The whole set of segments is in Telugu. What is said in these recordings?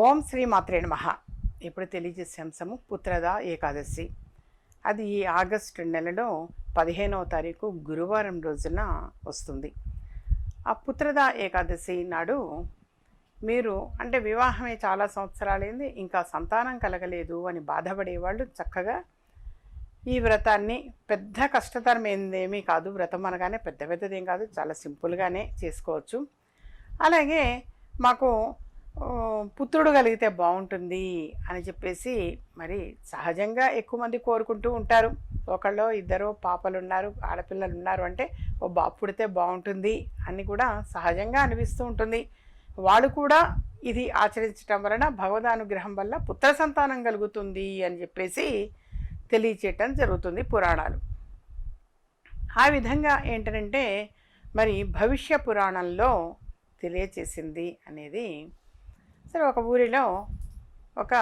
ఓం శ్రీ మాత్రే నమః. ఇప్పుడు తెలియజేసే అంశము పుత్రద ఏకాదశి. అది ఈ ఆగస్టు నెలలో పదిహేనవ తారీఖు గురువారం రోజున వస్తుంది. ఆ పుత్రద ఏకాదశి నాడు మీరు అంటే వివాహమే చాలా సంవత్సరాలైంది ఇంకా సంతానం కలగలేదు అని బాధపడేవాళ్ళు చక్కగా ఈ వ్రతాన్ని పెద్ద కష్టతరమైందేమీ కాదు వ్రతం అనగానే పెద్ద పెద్దదేం కాదు చాలా సింపుల్గానే చేసుకోవచ్చు. అలాగే మాకు పుత్రుడు కలిగితే బాగుంటుంది అని చెప్పేసి మరి సహజంగా ఎక్కువ మంది కోరుకుంటూ ఉంటారు. ఒకళ్ళు ఇద్దరు పాపలు ఉన్నారు ఆడపిల్లలు ఉన్నారు అంటే ఓ బాబు పుడితే బాగుంటుంది అని కూడా సహజంగా అనిపిస్తూ ఉంటుంది. వాళ్ళు కూడా ఇది ఆచరించటం వలన భగవదానుగ్రహం వల్ల పుత్ర సంతానం కలుగుతుంది అని చెప్పేసి తెలియచేయటం జరుగుతుంది పురాణాలు. ఆ విధంగా ఏంటంటే మరి భవిష్య పురాణంలో తెలియచేసింది అనేది సరే ఒక ఊరిలో ఒక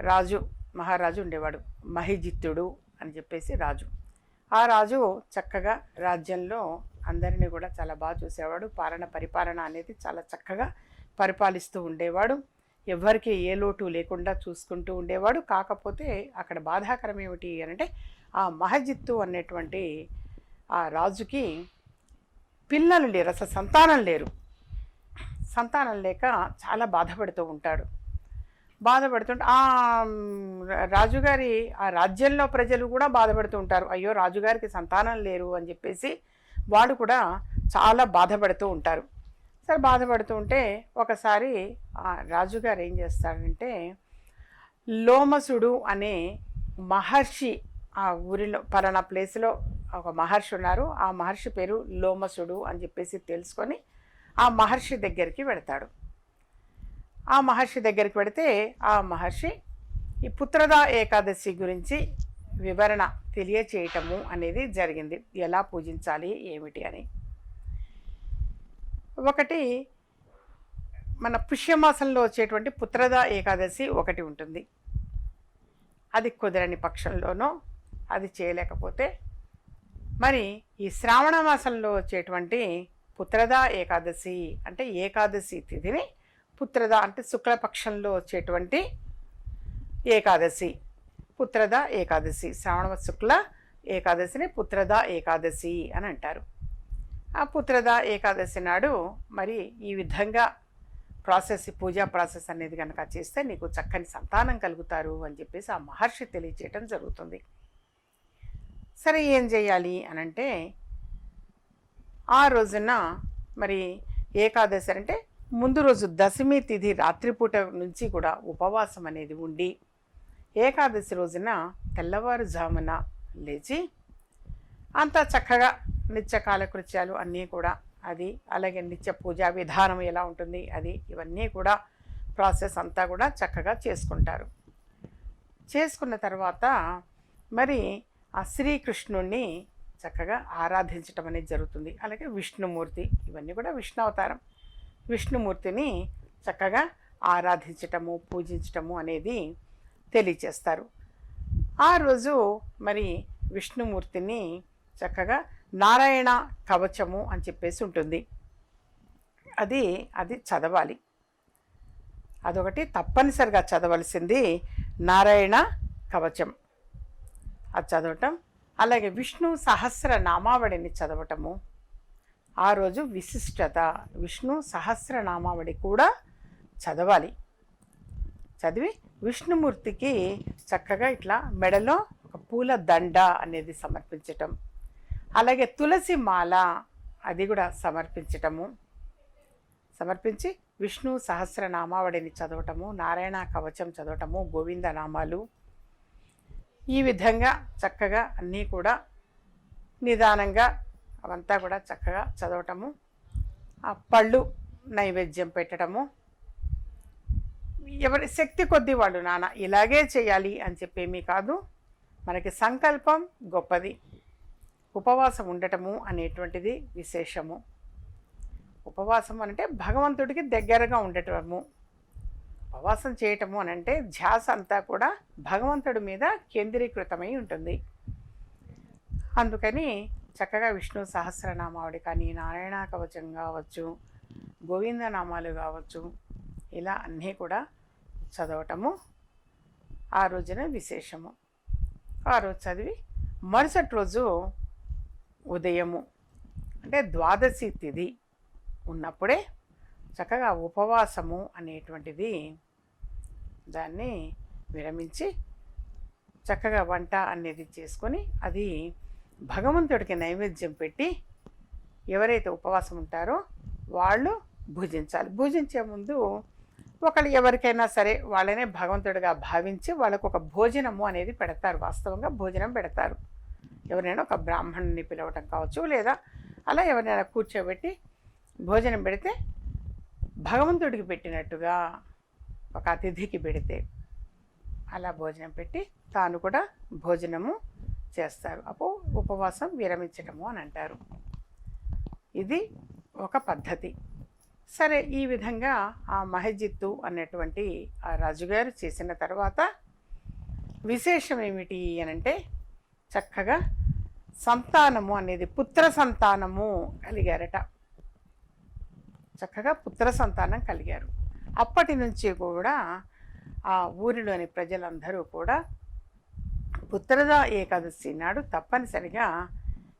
రాజు మహారాజు ఉండేవాడు. మహిజిత్తుడు అని చెప్పేసి రాజు. ఆ రాజు చక్కగా రాజ్యంలో అందరినీ కూడా చాలా బాగా చూసేవాడు. పాలన పరిపాలన అనేది చాలా చక్కగా పరిపాలిస్తూ ఉండేవాడు. ఎవరికి ఏ లోటు లేకుండా చూసుకుంటూ ఉండేవాడు. కాకపోతే అక్కడ బాధాకరం ఏమిటి అని అంటే ఆ మహజిత్తు అనేటువంటి ఆ రాజుకి పిల్లలు లేరు అసలు సంతానం లేరు. సంతానం లేక చాలా బాధపడుతూ ఉంటాడు. బాధపడుతుంటే ఆ రాజుగారి ఆ రాజ్యంలో ప్రజలు కూడా బాధపడుతూ ఉంటారు. అయ్యో రాజుగారికి సంతానం లేరు అని చెప్పేసి వాడు కూడా చాలా బాధపడుతూ ఉంటారు. సరే బాధపడుతూ ఉంటే ఒకసారి ఆ రాజుగారు ఏం చేస్తాడంటే లోమసుడు అనే మహర్షి ఆ ఊరిలో పలానా ప్లేస్లో ఒక మహర్షి ఉన్నారు. ఆ మహర్షి పేరు లోమసుడు అని చెప్పేసి తెలుసుకొని ఆ మహర్షి దగ్గరికి వెడతాడు ఆ మహర్షి దగ్గరికి వెడితే ఆ మహర్షి ఈ పుత్రద ఏకాదశి గురించి వివరణ తెలియచేయటము అనేది జరిగింది. ఎలా పూజించాలి ఏమిటి అని. ఒకటి మన పుష్యమాసంలో వచ్చేటువంటి పుత్రద ఏకాదశి ఒకటి ఉంటుంది. అది కుదరని పక్షంలోనో అది చేయలేకపోతే మరి ఈ శ్రావణ మాసంలో వచ్చేటువంటి పుత్రద ఏకాదశి అంటే ఏకాదశి తిథిని పుత్రద అంటే శుక్లపక్షంలో వచ్చేటువంటి ఏకాదశి. పుత్రద ఏకాదశి. శ్రావణ శుక్ల ఏకాదశిని పుత్రద ఏకాదశి అని అంటారు. ఆ పుత్రద ఏకాదశి నాడు మరి ఈ విధంగా ప్రాసెస్ పూజా ప్రాసెస్ అనేది కనుక చేస్తే నీకు చక్కని సంతానం కలుగుతారు అని చెప్పేసి ఆ మహర్షి తెలియచేయటం జరుగుతుంది. సరే ఏం చేయాలి అనంటే ఆ రోజున మరి ఏకాదశి అంటే ముందు రోజు దశమి తిథి రాత్రిపూట నుంచి కూడా ఉపవాసం అనేది ఉండి ఏకాదశి రోజున తెల్లవారుజామున లేచి అంతా చక్కగా నిత్య కాలకృత్యాలు అన్నీ కూడా అది అలాగే నిత్య పూజా విధానం ఎలా ఉంటుంది అది ఇవన్నీ కూడా ప్రాసెస్ అంతా కూడా చక్కగా చేసుకుంటారు. చేసుకున్న తర్వాత మరి ఆ శ్రీకృష్ణుణ్ణి చక్కగా ఆరాధించటం అనేది జరుగుతుంది. అలాగే విష్ణుమూర్తి ఇవన్నీ కూడా విష్ణు అవతారం. విష్ణుమూర్తిని చక్కగా ఆరాధించటము పూజించటము అనేది తెలియచేస్తారు. ఆ రోజు మరి విష్ణుమూర్తిని చక్కగా నారాయణ కవచము అని చెప్పేసి ఉంటుంది. అది అది చదవాలి. అదొకటి తప్పనిసరిగా చదవలసింది నారాయణ కవచం. అది చదవటం అలాగే విష్ణు సహస్ర నామావళిని చదవటము. ఆ రోజు విశిష్టత విష్ణు సహస్ర నామావళి కూడా చదవాలి. చదివి విష్ణుమూర్తికి చక్కగా ఇట్లా మెడలో ఒక పూల దండ అనేది సమర్పించటం. అలాగే తులసి మాల అది కూడా సమర్పించటము. సమర్పించి విష్ణు సహస్రనామావళిని చదవటము నారాయణ కవచం చదవటము గోవింద నామాలు ఈ విధంగా చక్కగా అన్నీ కూడా నిదానంగా అవంతా కూడా చక్కగా చదవటము ఆ పళ్ళు నైవేద్యం పెట్టడము. ఎవరి శక్తి కొద్ది వాళ్ళు నాన్న ఇలాగే చేయాలి అని చెప్పేమీ కాదు. మనకి సంకల్పం గొప్పది. ఉపవాసం ఉండటము అనేటువంటిది విశేషము. ఉపవాసం అంటే భగవంతుడికి దగ్గరగా ఉండటము. ఉపవాసం చేయటము అని అంటే ధ్యాస అంతా కూడా భగవంతుడి మీద కేంద్రీకృతమై ఉంటుంది. అందుకని చక్కగా విష్ణు సహస్రనామావళి కానీ నారాయణ కవచం కావచ్చు గోవింద నామాలు కావచ్చు ఇలా అన్నీ కూడా చదవటము ఆ రోజున విశేషము. ఆ రోజు చదివి మరుసటి రోజు ఉదయము అంటే ద్వాదశి తిథి ఉన్నప్పుడే చక్కగా ఉపవాసము అనేటువంటిది దాన్ని విరమించి చక్కగా వంట అనేది చేసుకొని అది భగవంతుడికి నైవేద్యం పెట్టి ఎవరైతే ఉపవాసం ఉంటారో వాళ్ళు భుజించాలి. భుజించే ముందు ఒకళ్ళు ఎవరికైనా సరే వాళ్ళనే భగవంతుడిగా భావించి వాళ్ళకు ఒక భోజనము అనేది పెడతారు. వాస్తవంగా భోజనం పెడతారు. ఎవరైనా ఒక బ్రాహ్మణుని పిలవటం కావచ్చు లేదా అలా ఎవరినైనా కూర్చోబెట్టి భోజనం పెడితే భగవంతుడికి పెట్టినట్టుగా ఒక అతిథికి పెడితే అలా భోజనం పెట్టి తాను కూడా భోజనము చేస్తారు. అప్పుడు ఉపవాసం విరమించటము అని అంటారు. ఇది ఒక పద్ధతి. సరే ఈ విధంగా ఆ మహజిత్తు అనేటువంటి ఆ రాజుగారు చేసిన తర్వాత విశేషం ఏమిటి అని అంటే చక్కగా సంతానము అనేది పుత్ర సంతానము కలిగారట. చక్కగా పుత్ర సంతానం కలిగారు. అప్పటి నుంచి కూడా ఆ ఊరిలోని ప్రజలందరూ కూడా పుత్రద ఏకాదశి నాడు తప్పనిసరిగా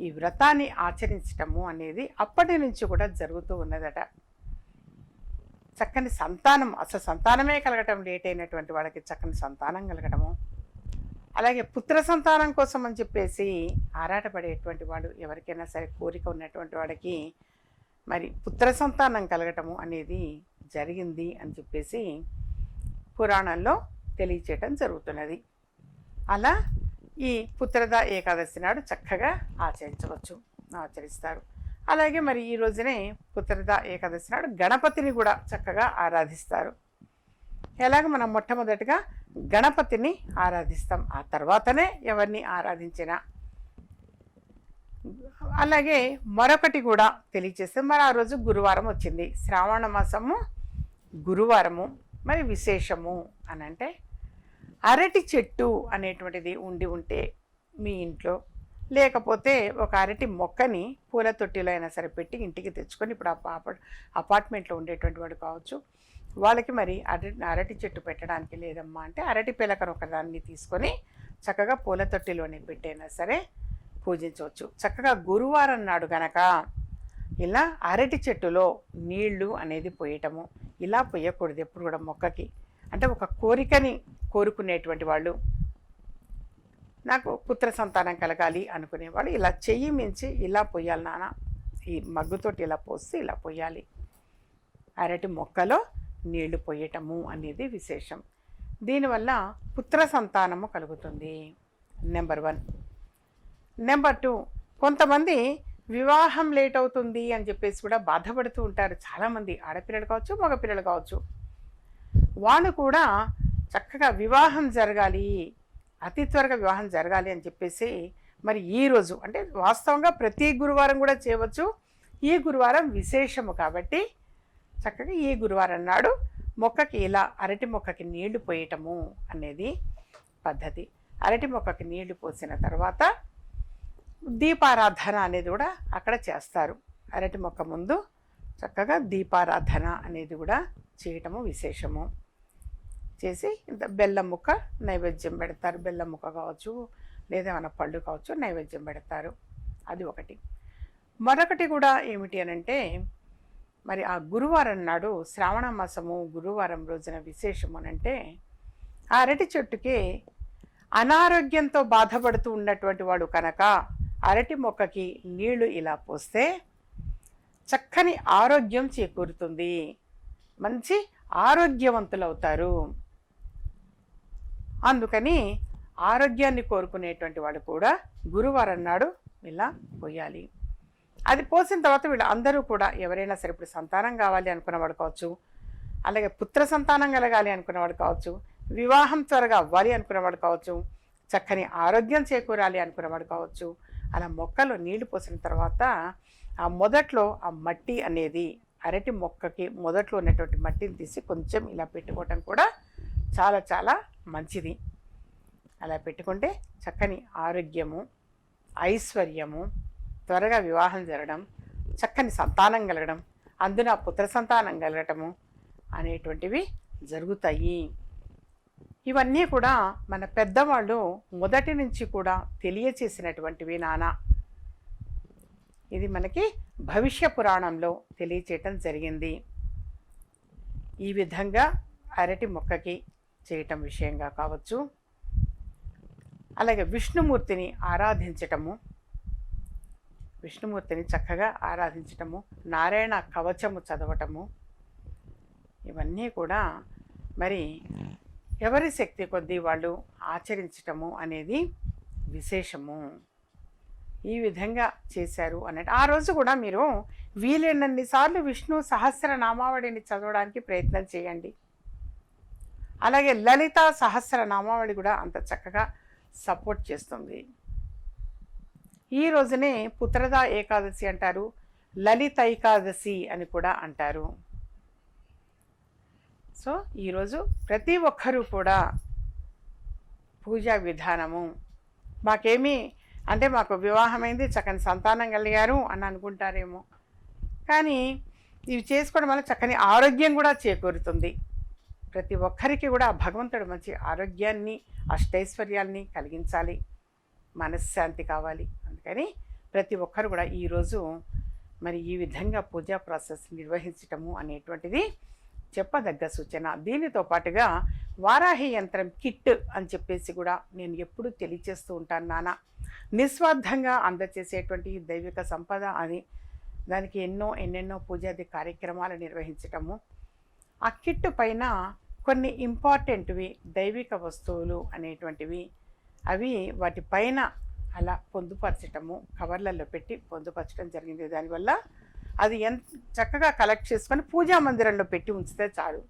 ఈ వ్రతాన్ని ఆచరించటము అనేది అప్పటి నుంచి కూడా జరుగుతూ ఉన్నదట. చక్కని సంతానం అసలు సంతానమే కలగటం లేట్ అయినటువంటి వాళ్ళకి చక్కని సంతానం కలగటము. అలాగే పుత్ర సంతానం కోసం అని చెప్పేసి ఆరాటపడేటువంటి వాడు ఎవరికైనా సరే కోరిక ఉన్నటువంటి వాడికి మరి పుత్ర సంతానం కలగటము అనేది జరిగింది అని చెప్పేసి పురాణంలో తెలియచేయటం జరుగుతున్నది. అలా ఈ పుత్రద ఏకాదశి నాడు చక్కగా ఆచరించవచ్చు ఆచరిస్తారు. అలాగే మరి ఈ రోజునే పుత్రద ఏకాదశి నాడు గణపతిని కూడా చక్కగా ఆరాధిస్తారు. ఎలాగ మనం మొట్టమొదటిగా గణపతిని ఆరాధిస్తాం ఆ తర్వాతనే ఎవరిని ఆరాధించినా అలాగే మరొకటి కూడా తెలియచేస్తే మరి ఆ రోజు గురువారం వచ్చింది. శ్రావణ మాసము గురువారము మరి విశేషము అని అంటే అరటి చెట్టు అనేటువంటిది ఉండి ఉంటే మీ ఇంట్లో లేకపోతే ఒక అరటి మొక్కని పూల తొట్టిలో అయినా సరే పెట్టి ఇంటికి తెచ్చుకొని ఇప్పుడు అపార్ట్మెంట్లో ఉండేటువంటి వాడు కావచ్చు. వాళ్ళకి మరి అరటి అరటి చెట్టు పెట్టడానికి లేదమ్మా అంటే అరటి పిలకను ఒకదాన్ని తీసుకొని చక్కగా పూల తొట్టిలోనే పెట్టైనా సరే పూజించవచ్చు. చక్కగా గురువారం నాడు గనక ఇలా అరటి చెట్టులో నీళ్ళు అనేది పోయటము ఇలా పోయకూడదు ఎప్పుడు కూడా మొక్కకి. అంటే ఒక కోరికని కోరుకునేటువంటి వాళ్ళు నాకు పుత్ర సంతానం కలగాలి అనుకునేవాళ్ళు ఇలా చెయ్యి మించి ఇలా పొయ్యాలి నాన్న ఈ మగ్గుతోటి ఇలా పోసి ఇలా పొయ్యాలి అరటి మొక్కలో నీళ్ళు పోయటము అనేది విశేషం. దీనివల్ల పుత్ర సంతానము కలుగుతుంది. Number one. నెంబర్ టూ కొంతమంది వివాహం లేట్ అవుతుంది అని చెప్పేసి కూడా బాధపడుతూ ఉంటారు. చాలామంది ఆడపిల్లలు కావచ్చు మగపిల్లలు కావచ్చు. వాళ్ళు కూడా చక్కగా వివాహం జరగాలి అతి త్వరగా వివాహం జరగాలి అని చెప్పేసి మరి ఈ రోజు అంటే వాస్తవంగా ప్రతి గురువారం కూడా చేయవచ్చు. ఈ గురువారం విశేషము కాబట్టి చక్కగా ఈ గురువారం నాడు మొక్కకి ఇలా అరటి మొక్కకి నీళ్ళు పోయటము అనేది పద్ధతి. అరటి మొక్కకి నీళ్ళు పోసిన తర్వాత దీపారాధన అనేది కూడా అక్కడ చేస్తారు. అరటి మొక్క ముందు చక్కగా దీపారాధన అనేది కూడా చేయటము విశేషము. చేసి ఇంత బెల్లం ముక్క నైవేద్యం పెడతారు. బెల్లం ముక్క కావచ్చు లేదా మన పళ్ళు కావచ్చు నైవేద్యం పెడతారు. అది ఒకటి. మరొకటి కూడా ఏమిటి అని అంటే మరి ఆ గురువారం నాడు శ్రావణ మాసము గురువారం రోజున విశేషం అనంటే ఆ అరటి చెట్టుకి అనారోగ్యంతో బాధపడుతూ ఉన్నటువంటి వాడు కనుక అరటి మొక్కకి నీళ్ళు ఇలా పోస్తే చక్కని ఆరోగ్యం చేకూరుతుంది. మంచి ఆరోగ్యవంతులవుతారు. అందుకని ఆరోగ్యాన్ని కోరుకునేటువంటి వాడు కూడా గురువారం నాడు ఇలా పోయాలి. అది పోసిన తర్వాత వీళ్ళు అందరూ కూడా ఎవరైనా సరే ఇప్పుడు సంతానం కావాలి అనుకున్నవాడు కావచ్చు అలాగే పుత్ర సంతానం కలగాలి అనుకున్నవాడు కావచ్చు వివాహం త్వరగా అవ్వాలి అనుకున్నవాడు కావచ్చు చక్కని ఆరోగ్యం చేకూరాలి అనుకున్నవాడు కావచ్చు అలా మొక్కలో నీళ్ళు పోసిన తర్వాత ఆ మొదట్లో ఆ మట్టి అనేది అరటి మొక్కకి మొదట్లో ఉన్నటువంటి మట్టిని తీసి కొంచెం ఇలా పెట్టుకోవటం కూడా చాలా చాలా మంచిది. అలా పెట్టుకుంటే చక్కని ఆరోగ్యము ఐశ్వర్యము త్వరగా వివాహం జరగడం చక్కని సంతానం కలగడం అందున పుత్ర సంతానం కలగటము అనేటువంటివి జరుగుతాయి. ఇవన్నీ కూడా మన పెద్దవాళ్ళు మొదటి నుంచి కూడా తెలియచేసినటువంటివి నానా. ఇది మనకి భవిష్య పురాణంలో తెలియచేయటం జరిగింది. ఈ విధంగా అరటి మొక్కకి చేయటం విషయంగా కావచ్చు. అలాగే విష్ణుమూర్తిని ఆరాధించటము. విష్ణుమూర్తిని చక్కగా ఆరాధించటము. నారాయణ కవచము చదవటము. ఇవన్నీ కూడా మరి ఎవరి శక్తి కొద్దీ వాళ్ళు ఆచరించటము అనేది విశేషము. ఈ విధంగా చేశారు అన్నట్టు. ఆ రోజు కూడా మీరు వీలైనన్ని సార్లు విష్ణు సహస్ర నామావళిని చదవడానికి ప్రయత్నం చేయండి. అలాగే లలిత సహస్ర నామావళి కూడా అంత చక్కగా సపోర్ట్ చేస్తుంది. ఈ రోజునే పుత్రద ఏకాదశి అంటారు లలిత ఏకాదశి అని కూడా అంటారు. సో ఈరోజు ప్రతి ఒక్కరూ కూడా పూజా విధానము. మాకేమీ అంటే మాకు వివాహమైంది చక్కని సంతానం కలిగారు అని అనుకుంటారేమో. కానీ ఇవి చేసుకోవడం వల్ల చక్కని ఆరోగ్యం కూడా చేకూరుతుంది. ప్రతి ఒక్కరికి కూడా భగవంతుడు మంచి ఆరోగ్యాన్ని అష్టైశ్వర్యాల్ని కలిగించాలి. మనశ్శాంతి కావాలి. అందుకని ప్రతి ఒక్కరు కూడా ఈరోజు మరి ఈ విధంగా పూజా ప్రాసెస్ నిర్వహించటము అనేటువంటిది చెప్పదగ్గ సూచన. దీనితో పాటుగా వారాహి యంత్రం కిట్ అని చెప్పేసి కూడా నేను ఎప్పుడూ తెలియచేస్తూ ఉంటాను నాన్న. నిస్వార్థంగా అందచేసేటువంటి దైవిక సంపద అని దానికి ఎన్నో ఎన్నెన్నో పూజాది కార్యక్రమాలు నిర్వహించటము. ఆ కిట్ పైన కొన్ని ఇంపార్టెంట్వి దైవిక వస్తువులు అనేటువంటివి అవి వాటిపైన అలా పొందుపరచటము కవర్లలో పెట్టి పొందుపరచడం జరిగింది. దానివల్ల అది ఎంత చక్కగా కలెక్ట్ చేసుకొని పూజా మందిరంలో పెట్టి ఉంచితే చాలు.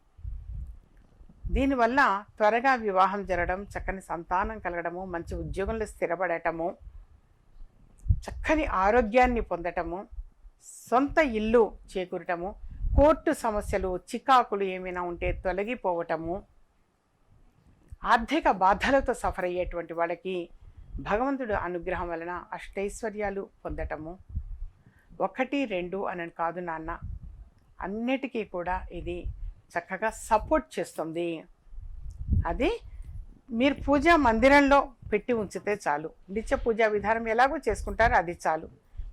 దీనివల్ల త్వరగా వివాహం జరగడం చక్కని సంతానం కలగడము మంచి ఉద్యోగంలో స్థిరపడటము చక్కని ఆరోగ్యాన్ని పొందటము సొంత ఇల్లు చేకూరటము కోర్టు సమస్యలు చికాకులు ఏమైనా ఉంటే తొలగిపోవటము ఆర్థిక బాధలతో సఫర్ అయ్యేటువంటి వాళ్ళకి భగవంతుడు అనుగ్రహం వలన అష్టైశ్వర్యాలు పొందటము ఒకటి రెండు అని కాదు నాన్న. అన్నిటికీ కూడా ఇది చక్కగా సపోర్ట్ చేస్తుంది. అది మీరు పూజా మందిరంలో పెట్టి ఉంచితే చాలు. నిత్య పూజా విధానం ఎలాగో చేసుకుంటారో అది చాలు.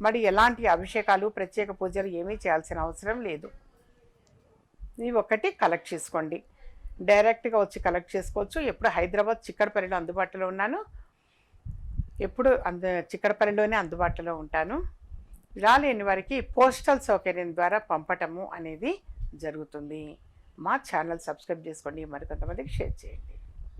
మరి ఎలాంటి అభిషేకాలు ప్రత్యేక పూజలు ఏమీ చేయాల్సిన అవసరం లేదు. ఇవి ఒకటి కలెక్ట్ చేసుకోండి. డైరెక్ట్గా వచ్చి కలెక్ట్ చేసుకోవచ్చు. ఎప్పుడు హైదరాబాద్ చిక్కడపల్లిలో అందుబాటులో ఉన్నాను. ఎప్పుడు అంద చిక్కడపల్లిలోనే అందుబాటులో ఉంటాను. రాలేని వారికి పోస్టల్ సౌకర్యం ద్వారా పంపటము అనేది జరుగుతుంది. మా ఛానల్ సబ్స్క్రైబ్ చేసుకోండి. మరికొంతమందికి షేర్ చేయండి.